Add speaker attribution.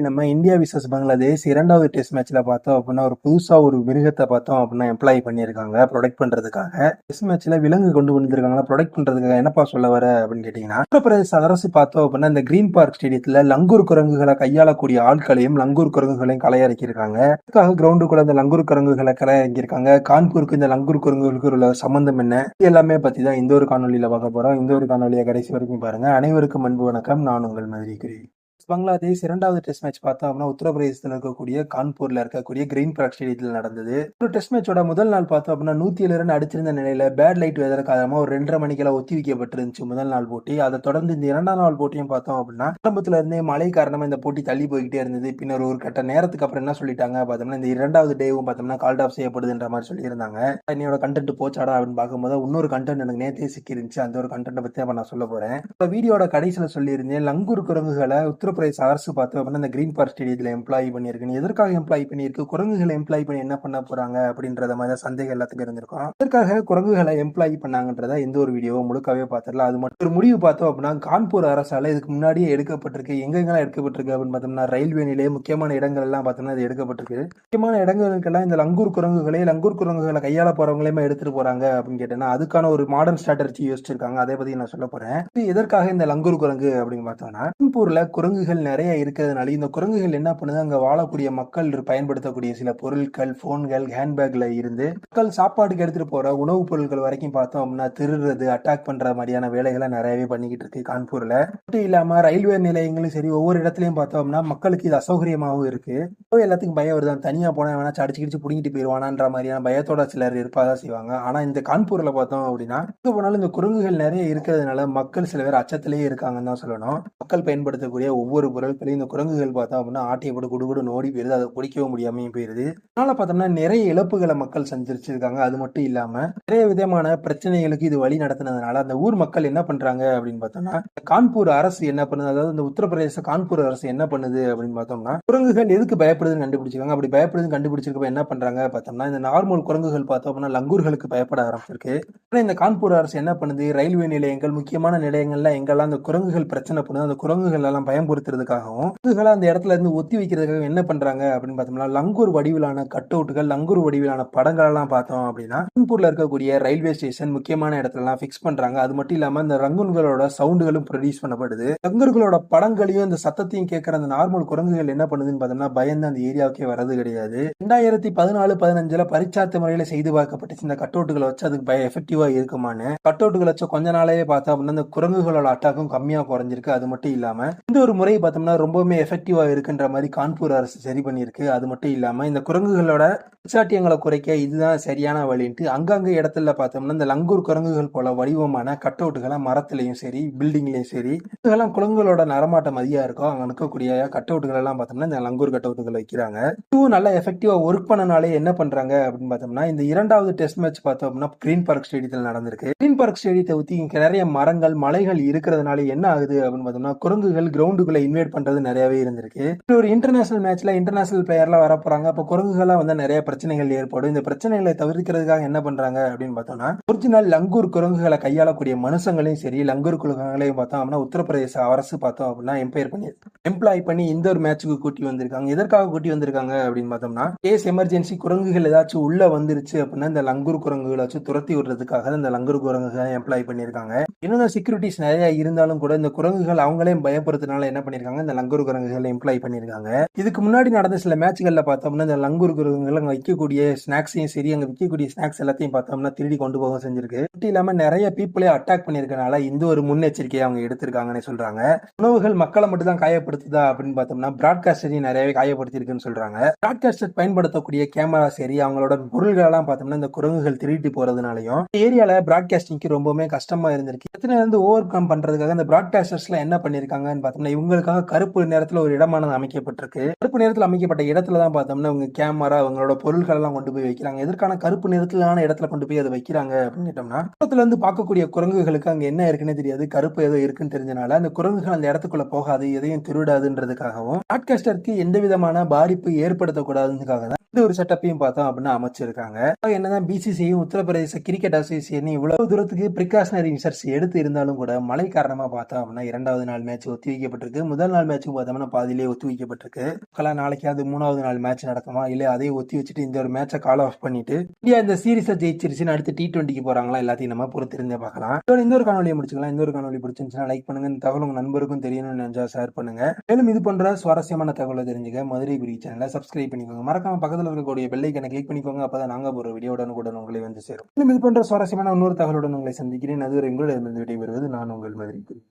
Speaker 1: நம்ம India versus Bangladesh இரண்டாவது test மேட்ச்ல பார்த்தோம் அப்படின்னா ஒரு புதுசா ஒரு மிருகத்தை பார்த்தோம் அப்படின்னா எம்ப்ளாய் பண்ணியிருக்காங்க ப்ரொடெக்ட் பண்றதுக்காக. டெஸ்ட் மேட்ச்ல விலங்கு கொண்டு வந்திருக்காங்க ப்ரொடெக்ட் பண்றதுக்காக என்னப்பா சொல்ல வர அப்படின்னு கேட்டீங்கன்னா உத்தரப்பிரதேச அரசு பார்த்தோம் அப்படின்னா இந்த கிரீன் பார்க் ஸ்டேடியத்துல லங்கூர் குரங்குகளை கையாளக்கூடிய ஆட்களையும் லங்கூர் குரங்குகளையும் கலையறக்கியிருக்காங்க அதுக்காக கிரவுண்டுக்குள்ள இந்த லங்கூர் குரங்குகளை கலையறங்கியிருக்காங்க கான்பூருக்கு இந்த லங்கூர் குரங்குகளுக்கு உள்ள சம்பந்தம் என்ன? இது எல்லாமே பத்தி தான் இந்த ஒரு காணொலியில பார்க்க போறோம். இந்த ஒரு காணொலியை கடைசி வரைக்கும் பாருங்க. அனைவருக்கும் அன்பு வணக்கம். நான் உங்கள் மதுரை பங்களாதேஷ் இரண்டாவது டெஸ்ட் மேட்ச் பார்த்தோம் அப்படின்னா உத்தரப்பிரதேசத்தில் இருக்கக்கூடிய கான்பூர்ல இருக்கக்கூடிய கிரீன் பார்க் ஸ்டேடியத்தில் நடந்தது. ஒரு டெஸ்ட் மேட்சோட முதல் நாள் பார்த்தோம் அப்படின்னா நூத்தி ஏழு ரன் அடிச்சிருந்த நிலையில பேட் லைட் வெதர் காரணமாக ஒரு ரெண்டரை மணிக்கெல்லாம் ஒத்தி வைக்கப்பட்டிருந்துச்சு முதல் நாள் போட்டி. அதை தொடர்ந்து இந்த இரண்டாம் நாள் போட்டியும் பார்த்தோம் அப்படின்னா ஆரம்பத்தில் இருந்தே மழை காரணமாக இந்த போட்டி தள்ளி போய்கிட்டே இருந்தது. பின்னர் ஒரு கட்ட நேரத்துக்கு அப்புறம் என்ன சொல்லிட்டாங்க பார்த்தோம்னா இந்த இரண்டாவது டேவும் பார்த்தோம்னா கால்ட் ஆஃப் செய்யப்படுதுன்ற மாதிரி சொல்லியிருந்தாங்க. என்னோட கண்டென்ட் போச்சாடா அப்படின்னு பார்க்கும்போது இன்னொரு கண்டென்ட் எனக்கு நேரத்தே சிக்கி இருந்துச்சு அந்த ஒரு கண்டென்ட் பத்தி நான் சொல்ல போறேன். இப்போ வீடியோட கடைசியில் சொல்லியிருந்தேன் லங்கூர் குரங்குகளை என்டர்பிரைஸ் அரசு பார்த்தோம் அப்படின்னா இந்த கிரீன் பார்க் ஸ்டேடியத்தில் எம்ப்ளாய் பண்ணியிருக்குன்னு எதற்காக எம்ப்ளாய் பண்ணியிருக்கு? குரங்குகளை எம்ப்ளாய் பண்ணி என்ன பண்ண போறாங்க? அப்படின்றத மாதிரி சந்தேகம் எல்லாத்துக்கும் இருந்திருக்கும். எதற்காக குரங்குகளை எம்ப்ளாய் பண்ணாங்கன்றத எந்த ஒரு வீடியோவும் முழுக்கவே பார்த்துடலாம் அது மட்டும் ஒரு முடிவு பார்த்தோம் அப்படின்னா கான்பூர் அரசால் இதுக்கு முன்னாடியே எடுக்கப்பட்டிருக்கு. எங்கெங்கெல்லாம் எடுக்கப்பட்டிருக்கு அப்படின்னு பார்த்தோம்னா ரயில்வே நிலைய முக்கியமான இடங்கள் எல்லாம் பார்த்தோம்னா இது எடுக்கப்பட்டிருக்கு. முக்கியமான இடங்களுக்கெல்லாம் இந்த லங்கூர் குரங்குகளே லங்கூர் குரங்குகளை கையாள போறவங்களையுமே எடுத்துட்டு போறாங்க அப்படின்னு கேட்டேன்னா அதுக்கான ஒரு மாடர்ன் ஸ்ட்ராட்டஜி யோசிச்சிருக்காங்க. அதை பத்தி நான் சொல்ல போறேன். இது எதற்காக இந்த லங்கூர் குரங்கு அப்படின்னு பார்த்தோம்னா கான்பூர்ல குரங்குகள் நிறைய இருக்கிறதுனால இந்த குரங்குகள் என்ன பண்ணுது? அங்க வாழக்கூடிய மக்கள் பயன்படுத்தக்கூடிய சில பொருட்கள் போன்கள் ஹேண்ட்பேக்ல இருந்து மக்கள் சாப்பாட்டுக்கு எடுத்துட்டு போற உணவுப் பொருட்கள் வரைக்கும் பார்த்தோம் அப்படின்னா திருடுறது அட்டாக் பண்ற மாதிரியான வேலைகளை நிறையவே பண்ணிக்கிட்டு இருக்கு கான்பூர்ல. மட்டும் இல்லாம ரயில்வே நிலையங்களும் சரி ஒவ்வொரு இடத்துலயும் பார்த்தோம்னா மக்களுக்கு இது அசௌகரியமாகவும் இருக்கு. எல்லாத்துக்கும் பயம் வருதான் தனியா போனா வேணா அடிச்சு கிடிச்சு புடிங்கிட்டு போயிருவானான்ற மாதிரியான பயத்தோட சிலர் இருப்பாதான் செய்வாங்க. ஆனா இந்த கான்பூர்ல பார்த்தோம் அப்படின்னா எங்க போனாலும் இந்த குரங்குகள் நிறைய இருக்கிறதுனால மக்கள் சில பேர் அச்சத்திலேயே இருக்காங்கன்னு தான் சொல்லணும். மக்கள் பயன்படுத்தக்கூடிய ஒவ்வொரு பொருட்களையும் இந்த குரங்குகள் பார்த்தோம் அப்படின்னா ஆட்டையை போட்டு குடுகுடு ஓடி போயிருது. அதை பிடிக்கவும் முடியாமையும் போயிருது. அதனால பார்த்தோம்னா நிறைய இழப்புகளை மக்கள் சந்திச்சிருக்காங்க. அது மட்டும் இல்லாம நிறைய விதமான பிரச்சனைகளுக்கு இது வழி நடத்தினதுனால அந்த ஊர் மக்கள் என்ன பண்றாங்க அப்படின்னு பார்த்தோம்னா கான்பூர் அரசு என்ன பண்ணுது? அதாவது இந்த உத்தரப்பிரதேச கான்பூர் அரசு என்ன பண்ணுது அப்படின்னு பார்த்தோம்னா குரங்குகள் எதுக்கு பயப்படுதுன்னு கண்டுபிடிச்சிருக்காங்க. அப்படி பயப்படுதுன்னு கண்டுபிடிச்சிருக்கப்ப என்ன பண்றாங்க பார்த்தோம்னா இந்த நார்மல் குரங்குகள் பார்த்தோம் அப்படின்னா லங்கூர்களுக்கு பயப்பட ஆரம்பிச்சிருக்கு. ஆனா இந்த கான்பூர் அரசு என்ன பண்ணுது? ரயில்வே நிலையங்கள் முக்கியமான நிலையங்கள்ல எங்கெல்லாம் அந்த குரங்குகள் பிரச்சனை பண்ணுது? அந்த குரங்குகள் எல்லாம் பயன்படுத்துறதுக்காகவும் குரங்குகளை அந்த இடத்துல இருந்து ஒத்தி வைக்கிறதுக்காக என்ன பண்றாங்க அப்படின்னு பார்த்தோம்னா லங்கூர் வடிவிலான கட் அவுட்டுகள் லங்கூர் வடிவிலான படங்கள்லாம் பார்த்தோம் அப்படின்னா கான்பூர்ல இருக்கக்கூடிய ரயில்வே ஸ்டேஷன் முக்கியமான இடத்துல எல்லாம் ஃபிக்ஸ் பண்றாங்க. அது மட்டும் இல்லாம இந்த ரங்குன்களோட சவுண்டுகளும் ப்ரொடியூஸ் பண்ணப்படுது. ரங்கர்களோட படங்களையும் இந்த சத்தத்தையும் கேட்கிற அந்த நார்மல் குரங்குகள் என்ன பண்ணுதுன்னு பார்த்தோம்னா பயந்து அந்த ஏரியாவுக்கே வரது கிடையாது. ரெண்டாயிரத்தி பதினாலு பதினஞ்சுல பரிச்சார்த்த முறையில செய்து பார்க்கப்பட்டுச்சு இந்த கட் அவுட்டுகளை வச்சு அதுக்கு பய எஃபெக்டிவா இருக்குமான்னு. கட் அவுட்டுகளை வச்சு கொஞ்ச நாளையே பார்த்தோம் அப்படின்னா அந்த குரங்குகளோட அட்டாக்கும் கம்மியா குறைஞ்சிருக்கு. அது மட்டும் இல்லாம இந்த ஒரு முறை பார்த்தோம்னா ரொம்பவுமே எஃபெக்டிவா இருக்குன்ற மாதிரி கான்பூர் அரசு சரி பண்ணியிருக்கு. அது மட்டும் இல்லாம இந்த குரங்குகளோட உச்சாட்டியங்களை குறைக்க இதுதான் சரியான வழின்ட்டு அங்கங்கே இடத்துல பார்த்தோம்னா இந்த லங்கூர் குரங்குகள் போல வடிவமான கட் அவுட்டுகளை மரத்துலையும் சரி பில்டிங்லயும் சரி இதெல்லாம் குரங்குகளோட நடமாட்டம் அதிகமாக இருக்கும் அங்க இருக்கக்கூடிய கட் அவுட்டுகள் எல்லாம் பார்த்தோம்னா இந்த லங்கூர் கட் அவுட்டுகள் வைக்கிறாங்க. இதுவும் நல்லா எஃபெக்டிவாக ஒர்க் பண்ணனாலே என்ன பண்றாங்க அப்படின்னு பார்த்தோம்னா இந்த இரண்டாவது டெஸ்ட் மேட்ச் பார்த்தோம்னா கிரீன் பார்க் ஸ்டேடியத்தில் நடந்திருக்கு. கிரீன் பார்க் ஸ்டேடியத்தை ஊற்றி இங்கே நிறைய மரங்கள் மலைகள் இருக்கிறதுனால என்ன ஆகுது அப்படின்னு பார்த்தோம்னா குரங்குகள் கிரவுண்டுக்குள்ள இன்வைட் பண்றது நிறையவே இருந்திருக்கு. ஒரு இன்டர்நேஷனல் மேட்ச்ல இன்டர்நேஷனல் பிளேயர்லாம் வர போறாங்க. அப்போ குரங்குகளா வந்து நிறைய பிரச்சனைகள் ஏற்படும். இந்த பிரச்சனைகளை தவிர்க்கிறதுக்காக என்ன பண்றாங்க அப்படின்னு பார்த்தோம்னா ஒரிஜினல் லங்கூர் குரங்குகளை கையாளக்கூடிய மனுஷங்களையும் சரி லங்கூர் குரங்குகளையும் பார்த்தோம் அப்படின்னா உத்தரப்பிரதேச அரசு பார்த்தோம் அப்படின்னா எம்பையர் பண்ணி எம்ப்ளாய் பண்ணி இந்த ஒரு மேட்சுக்கு கூட்டி வந்திருக்காங்க. எதற்காக கூட்டி வந்திருக்காங்க அப்படின்னு பார்த்தோம்னா கேஸ் எமர்ஜென்சி குரங்குகள் ஏதாச்சும் உள்ள வந்துருச்சு அப்படின்னா இந்த லங்கூர் குரங்குகளை வச்சு துரத்தி விடுறதுக்காக இந்த லங்கூர் குரங்குகளை எம்ப்ளாய் பண்ணியிருக்காங்க. இன்னும் செக்யூரிட்டிஸ் நிறைய இருந்தாலும் கூட இந்த குரங்குகள் அவங்களே பயப்படுறதுனால என்ன பண்ணியிருக்காங்க இந்த லங்கூர் குரங்குகளை எம்ப்ளாய் பண்ணியிருக்காங்க இதுக்கு முன்னாடி நடந்த சில மேட்ச்களில் பார்த்தோம்னா இந்த லங்கூர் குரங்குகள் அங்கே வைக்கக்கூடிய ஸ்நாக்ஸையும் சரி அங்கே விற்கக்கூடிய ஸ்நாக்ஸ் எல்லாத்தையும் பார்த்தோம்னா திருடி கொண்டு போக செஞ்சிருக்கு. மட்டும் இல்லாமல் நிறைய பீப்புளே அட்டாக் பண்ணியிருக்கனால இந்த ஒரு முன்னெச்சரிக்கையை அவங்க எடுத்திருக்காங்கன்னு சொல்றாங்க. உணவுகள் மக்களை மட்டும் தான் காயப்படுத்துதா அப்படின்னு பார்த்தோம்னா பிராட்காஸ்டரையும் நிறையவே காயப்படுத்தியிருக்குன்னு சொல்றாங்க. பிராட்காஸ்டர் பயன்படுத்தக்கூடிய கேமரா சரி அவங்களோட பொருள்களெல்லாம் பார்த்தோம்னா இந்த குரங்குகள் திருட்டு போறதுனாலையும் ஏரியால பிராட்காஸ்டிங்க்கு ரொம்பவுமே கஷ்டமா இருந்திருக்கு. எத்தனை வந்து ஓவர் கம் பண்றதுக்காக இந்த பிராட்காஸ்டர்ஸ்லாம் என்ன பண்ணிருக்காங்கன்னு பார்த்தோம்னா இவங்க இவங்களுக்காக கருப்பு நேரத்துல ஒரு இடமானது அமைக்கப்பட்டிருக்கு. கருப்பு நேரத்தில் அமைக்கப்பட்ட இடத்துல தான் பார்த்தோம்னா இவங்க கேமரா அவங்களோட பொருட்கள் எல்லாம் கொண்டு போய் வைக்கிறாங்க. எதற்கான கருப்பு நிறத்திலான இடத்துல கொண்டு போய் அதை வைக்கிறாங்க அப்படின்னு கேட்டோம்னா பக்கத்துல இருந்து பார்க்கக்கூடிய குரங்குகளுக்கு அங்க என்ன இருக்குன்னு தெரியாது. கருப்பு ஏதோ இருக்குன்னு தெரிஞ்சனால அந்த குரங்குகள் அந்த இடத்துக்குள்ள போகாது எதையும் திருடாதுன்றதுக்காகவும் பாட்காஸ்டருக்கு எந்த விதமான பாதிப்பு ஏற்படுத்தக்கூடாதுன்றதுக்காக தான் இந்த ஒரு செட்டப்பையும் பார்த்தோம் அப்படின்னா அமைச்சிருக்காங்க. என்னதான் பிசிசியும் உத்தரப்பிரதேச கிரிக்கெட் அசோசியேஷன் இவ்வளவு தூரத்துக்கு பிரிகாஷனரி மெஷர்ஸ் எடுத்து இருந்தாலும் கூட மழை காரணமா பார்த்தோம் அப்படின்னா இரண்டாவது நாள் மேட்ச் ஒத்தி வைக்கப்பட்டிருக்கு. முதல் நாள் மேட்சும் பார்த்தோம்னா பாதியிலே ஒத்தி வைக்கப்பட்டிருக்கு. கலா நாளைக்காவது மூணாவது நாள் மேட்ச் நடக்குமா? இல்லை அதையும் ஒத்தி வச்சுட்டு இந்த ஒரு மேட்சை கால் ஆஃப் பண்ணிட்டு இந்தியா இந்த சீரீஸை ஜெயிச்சிருச்சுன்னு அடுத்து டி டுவெண்ட்டிக்கு போறாங்களா? எல்லாத்தையும் நம்ம பொறுத்திருந்தே பார்க்கலாம். இந்த ஒரு காணொலியை முடிச்சுக்கலாம். இந்த ஒரு காணொலி பிடிச்சிருந்துச்சுன்னா லைக் பண்ணுங்க. இந்த தகவல் உங்க நண்பருக்கும் தெரியணும்னு நினைச்சா ஷேர் பண்ணுங்க. மேலும் இது போன்ற சுவாரஸ்யமான தகவலை தெரிஞ்சுக்க மதுரை குறி சேனலை சப்ஸ்கிரைப் பண்ணிக்கோங்க. மறக்காம பக்கத்தில் இருக்கக்கூடிய பெல்லைக்கனை கிளிக் பண்ணிக்கோங்க. அப்பதான் நாங்க ஒரு வீடியோடன் கூட உங்களை வந்து சேரும். மேலும் இது போன்ற சுவாரஸ்யமான இன்னொரு தகவலுடன் உங்களை சந்திக்கிறேன். அதுவரை உங்களிடமிருந்து விடைபெறுவது நான் உங்கள் மாதிரி